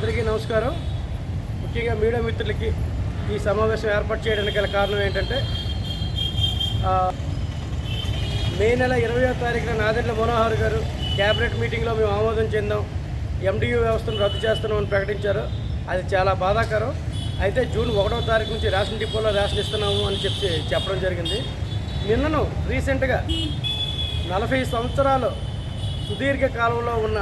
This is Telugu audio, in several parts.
అందరికీ నమస్కారం. ముఖ్యంగా మీడియా మిత్రులకి ఈ సమావేశం ఏర్పాటు చేయడానికి గల కారణం ఏంటంటే మే నెల ఇరవయో తారీఖున నాదెండ్ల మనోహర్ గారు క్యాబినెట్ మీటింగ్లో మేము ఆమోదం చెందాం ఎండియూ వ్యవస్థను రద్దు చేస్తున్నామని ప్రకటించారు. అది చాలా బాధాకరం. అయితే జూన్ ఒకటో తారీఖు నుంచి రేషన్ డిపోలో రేషన్ ఇస్తున్నాము అని చెప్పి చెప్పడం జరిగింది. నిన్నను రీసెంట్గా నలభై సంవత్సరాలు సుదీర్ఘ కాలంలో ఉన్న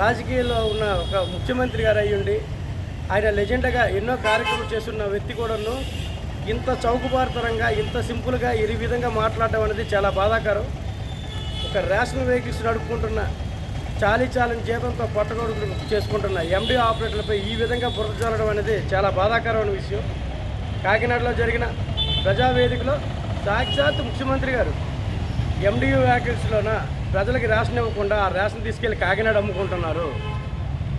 రాజకీయాల్లో ఉన్న ఒక ముఖ్యమంత్రి గారు అయ్యుండి ఆయన లెజెండగా ఎన్నో కార్యక్రమాలు చేస్తున్న వ్యక్తి కూడాను ఇంత చౌకబారుతనంగా ఇంత సింపుల్గా ఈ విధంగా మాట్లాడడం అనేది చాలా బాధాకరం. ఒక రేషన్ వెహికల్స్ నడుపుకుంటున్న చాలీ చాలని జీతంతో పట్టగొడుకులు చేసుకుంటున్న ఎండి ఆపరేటర్లపై ఈ విధంగా బురద చల్లడం అనేది చాలా బాధాకరమైన విషయం. కాకినాడలో జరిగిన ప్రజావేదికలో సాక్షాత్ ముఖ్యమంత్రి గారు ఎండియూ వ్యాకెన్సీలోన ప్రజలకి రేషన్ ఇవ్వకుండా ఆ రేషన్ తీసుకెళ్ళి కాకినాడ అమ్ముకుంటున్నారు.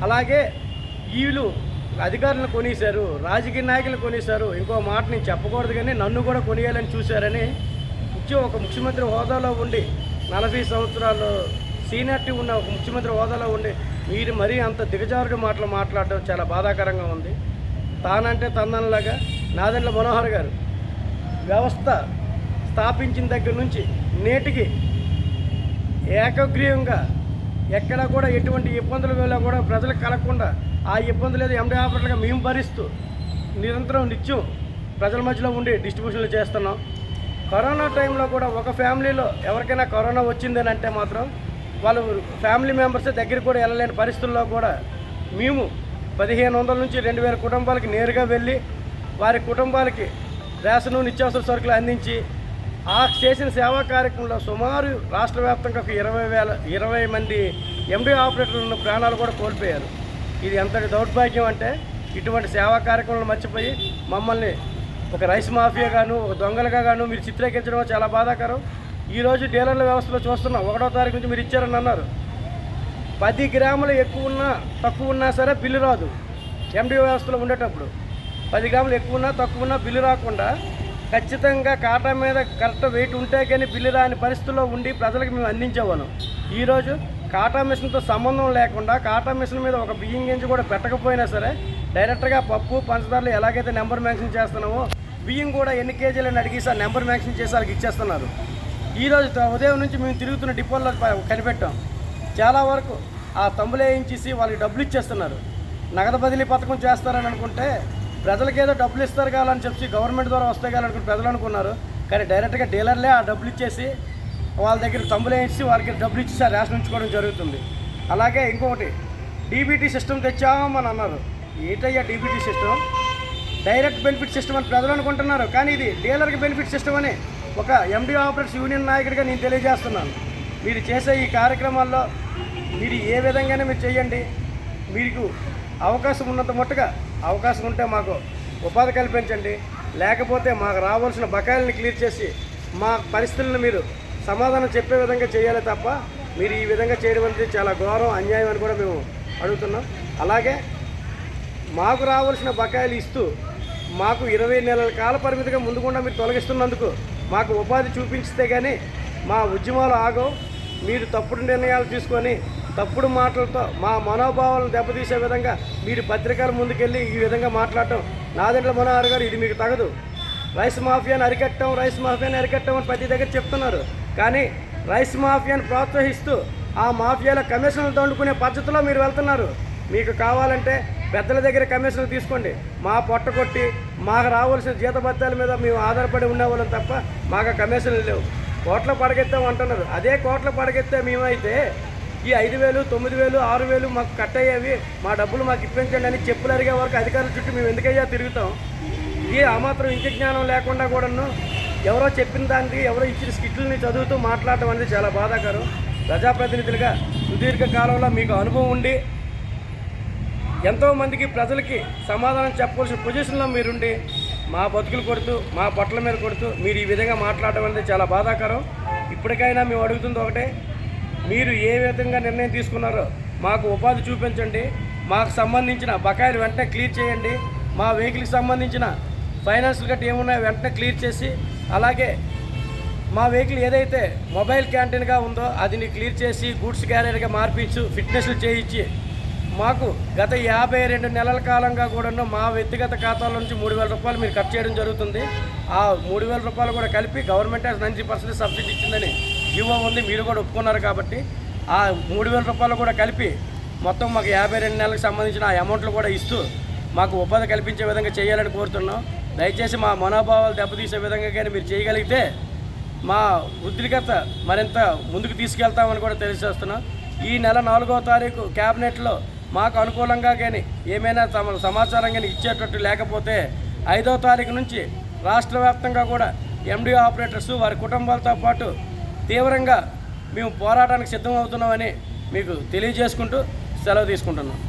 అలాగే వీళ్ళు అధికారులను కొనేశారు రాజకీయ నాయకులు కొనేశారు. ఇంకో మాట నేను చెప్పకూడదు కానీ నన్ను కూడా కొనియాలని చూశారని ముఖ్యం ఒక ముఖ్యమంత్రి హోదాలో ఉండి నలభై సంవత్సరాలు సీనియారిటీ ఉన్న ఒక ముఖ్యమంత్రి హోదాలో ఉండి మీరు మరీ అంత దిగజారుడు మాటలు మాట్లాడడం చాలా బాధాకరంగా ఉంది. తానంటే తందనలాగా నాదెండ్ల మనోహర్ గారు వ్యవస్థ స్థాపించిన దగ్గర నుంచి నేటికి ఏకగ్రీవంగా ఎక్కడ కూడా ఎటువంటి ఇబ్బందులు వేళ కూడా ప్రజలకు కలగకుండా ఆ ఇబ్బందులు ఏదో ఎండి ఆపరేటర్గా మేము భరిస్తూ నిరంతరం నిత్యం ప్రజల మధ్యలో ఉండి డిస్ట్రిబ్యూషన్లు చేస్తున్నాం. కరోనా టైంలో కూడా ఒక ఫ్యామిలీలో ఎవరికైనా కరోనా వచ్చిందని అంటే మాత్రం వాళ్ళు ఫ్యామిలీ మెంబర్స్ దగ్గరికి కూడా వెళ్ళలేని పరిస్థితుల్లో కూడా మేము పదిహేను వందల నుంచి రెండు వేల కుటుంబాలకి నేరుగా వెళ్ళి వారి కుటుంబాలకి రేషను నిత్యావసర సరుకులు అందించి ఆ చేసిన సేవా కార్యక్రమంలో సుమారు రాష్ట్ర వ్యాప్తంగా ఒక ఇరవై వేల ఇరవై మంది ఎండి ఆపరేటర్లను ప్రాణాలు కూడా కోల్పోయారు. ఇది ఎంతటి దౌర్భాగ్యం అంటే ఇటువంటి సేవా కార్యక్రమాలు మర్చిపోయి మమ్మల్ని ఒక రైస్ మాఫియా గాను ఒక దొంగలుగా గాను మీరు చిత్రీకరించడం చాలా బాధాకరం. ఈరోజు డీలర్ల వ్యవస్థలో చూస్తున్నాం. ఒకటో తారీఖు నుంచి మీరు ఇచ్చారని అన్నారు. పది గ్రాములు ఎక్కువ ఉన్నా తక్కువ ఉన్నా సరే బిల్లు రాదు. ఎండి వ్యవస్థలో ఉండేటప్పుడు పది గ్రాములు ఎక్కువ ఉన్నా తక్కువ ఉన్నా బిల్లు రాకుండా ఖచ్చితంగా కాటా మీద కరెక్ట్ వెయిట్ ఉంటే కానీ బిల్లు రాని పరిస్థితుల్లో ఉండి ప్రజలకు మేము అందించేవాళ్ళం. ఈరోజు కాటా మిషన్తో సంబంధం లేకుండా కాటా మిషన్ మీద ఒక బియ్యం గింజ కూడా పెట్టకపోయినా సరే డైరెక్ట్గా పప్పు పంచదారలు ఎలాగైతే నెంబర్ మెన్షన్ చేస్తున్నామో బియ్యం కూడా ఎన్ని కేజీలని అడిగి సార్ నెంబర్ మెన్షన్ చేసి వాళ్ళకి ఇచ్చేస్తున్నారు. ఈరోజు ఉదయం నుంచి మేము తిరుగుతున్న డిపోల్లో కనిపెట్టాం. చాలా వరకు ఆ తమ్ములు వేయించేసి వాళ్ళకి డబ్బులు ఇచ్చేస్తున్నారు. నగదు బదిలీ పథకం చేస్తారని అనుకుంటే ప్రజలకి ఏదో డబ్బులు ఇస్తారు కావాలని చెప్పి గవర్నమెంట్ ద్వారా వస్తాయి కావాలనుకుని ప్రజలు అనుకున్నారు. కానీ డైరెక్ట్గా డీలర్లే ఆ డబ్బులు ఇచ్చేసి వాళ్ళ దగ్గర తమ్ములు వేయించి వాళ్ళకి డబ్బులు ఇచ్చి రేషన్ ఉంచుకోవడం జరుగుతుంది. అలాగే ఇంకొకటి డీబీటీ సిస్టమ్ తెచ్చామని అన్నారు. ఏంటయ్యా DBT system direct benefit system అని ప్రజలు అనుకుంటున్నారు. కానీ ఇది డీలర్కి బెనిఫిట్ సిస్టమ్ అని ఒక ఎండి ఆపరేటర్స్ యూనియన్ నాయకుడిగా నేను తెలియజేస్తున్నాను. మీరు చేసే ఈ కార్యక్రమాల్లో మీరు ఏ విధంగానే మీరు చేయండి. మీకు అవకాశం ఉన్నంత మట్టుగా అవకాశం ఉంటే మాకు ఉపాధి కల్పించండి. లేకపోతే మాకు రావాల్సిన బకాయిల్ని క్లియర్ చేసి మా పరిస్థితులను మీరు సమాధానం చెప్పే విధంగా చేయాలి తప్ప మీరు ఈ విధంగా చేయడం అనేది చాలా ఘోరం అన్యాయం అని కూడా మేము అడుగుతున్నాం. అలాగే మాకు రావాల్సిన బకాయిలు ఇస్తూ మాకు ఇరవై నెలల కాల పరిమితిగా ముందుకుండా మీరు తొలగిస్తున్నందుకు మాకు ఉపాధి చూపించితే కానీ మా ఉద్యమాలు ఆగవు. మీరు తప్పుడు నిర్ణయాలు తీసుకొని తప్పుడు మాటలతో మా మనోభావాలను దెబ్బతీసే విధంగా మీరు పత్రికల ముందుకెళ్ళి ఈ విధంగా మాట్లాడటం నాదెండ్ల మనోహర్ గారు ఇది మీకు తగదు. రైస్ మాఫియాని అరికట్టం రైస్ మాఫియాని అరికట్టం అని ప్రతి దగ్గర చెప్తున్నారు. కానీ రైస్ మాఫియాని ప్రోత్సహిస్తూ ఆ మాఫియాలో కమిషన్లు దండుకునే పద్ధతిలో మీరు వెళ్తున్నారు. మీకు కావాలంటే పెద్దల దగ్గర కమిషన్లు తీసుకోండి. మా పొట్ట కొట్టి మాకు రావాల్సిన జీతభత్యాల మీద మేము ఆధారపడి ఉండేవాళ్ళం తప్ప మాకు కమిషన్లు లేవు. కోట్ల పడగెత్తాం అంటున్నారు. అదే కోట్ల పడగెత్తే మేమైతే ఈ ఐదు వేలు తొమ్మిది వేలు ఆరు వేలు మాకు కట్ అయ్యేవి. మా డబ్బులు మాకు ఇప్పించండి అని చెప్పులు అరిగే వరకు అధికారుల చుట్టూ మేము ఎందుకయ్యా తిరుగుతాం? ఇది ఆ మాత్రం ఇంటి జ్ఞానం లేకుండా కూడాను ఎవరో చెప్పిన దానికి ఎవరో ఇచ్చిన స్కిట్లని చదువుతూ మాట్లాడటం అనేది చాలా బాధాకరం. ప్రజాప్రతినిధులుగా సుదీర్ఘ కాలంలో మీకు అనుభవం ఉండి ఎంతోమందికి ప్రజలకి సమాధానం చెప్పవలసిన పొజిషన్లో మీరుండి మా బతుకులు కొడుతూ మా బట్టల మీద కొడుతూ మీరు ఈ విధంగా మాట్లాడడం అనేది చాలా బాధాకరం. ఇప్పటికైనా మేము అడుగుతుంది ఒకటే మీరు ఏ విధంగా నిర్ణయం తీసుకున్నారో మాకు ఉపాధి చూపించండి. మాకు సంబంధించిన బకాయిలు వెంటనే క్లియర్ చేయండి. మా వెహికల్కి సంబంధించిన ఫైనాన్స్ గట్టి ఏమున్నాయో వెంటనే క్లియర్ చేసి అలాగే మా వెహికల్ ఏదైతే మొబైల్ క్యాంటీన్గా ఉందో అది నీ క్లియర్ చేసి గూడ్స్ క్యారియర్గా మార్పించు ఫిట్నెస్లు చేయించి మాకు గత యాభై రెండు నెలల కాలంగా కూడా మా వ్యక్తిగత ఖాతాల నుంచి మూడు వేల రూపాయలు మీరు కట్ చేయడం జరుగుతుంది. ఆ మూడు వేల రూపాయలు కూడా కలిపి గవర్నమెంట్ నైంటీ పర్సెంట్ సబ్సిడీ ఇచ్చిందని జీవో ఉంది మీరు కూడా ఒప్పుకున్నారు కాబట్టి ఆ మూడు వేల రూపాయలు కూడా కలిపి మొత్తం మాకు యాభై రెండు నెలలకు సంబంధించిన ఆ అమౌంట్లు కూడా ఇస్తూ మాకు ఉపాధి కల్పించే విధంగా చేయాలని కోరుతున్నాం. దయచేసి మా మనోభావాలు దెబ్బతీసే విధంగా కానీ మీరు చేయగలిగితే మా ఉద్రికత మరింత ముందుకు తీసుకెళ్తామని కూడా తెలియజేస్తున్నాం. ఈ నెల నాలుగో తారీఖు క్యాబినెట్లో మాకు అనుకూలంగా కానీ ఏమైనా తమ సమాచారం కానీ ఇచ్చేటట్టు లేకపోతే ఐదో తారీఖు నుంచి రాష్ట్ర వ్యాప్తంగా కూడా ఎండిఓ ఆపరేటర్స్ వారి కుటుంబాలతో పాటు తీవ్రంగా మేము పోరాటానికి సిద్ధం అవుతున్నామని మీకు తెలియజేసుకుంటూ సెలవు తీసుకుంటున్నాం.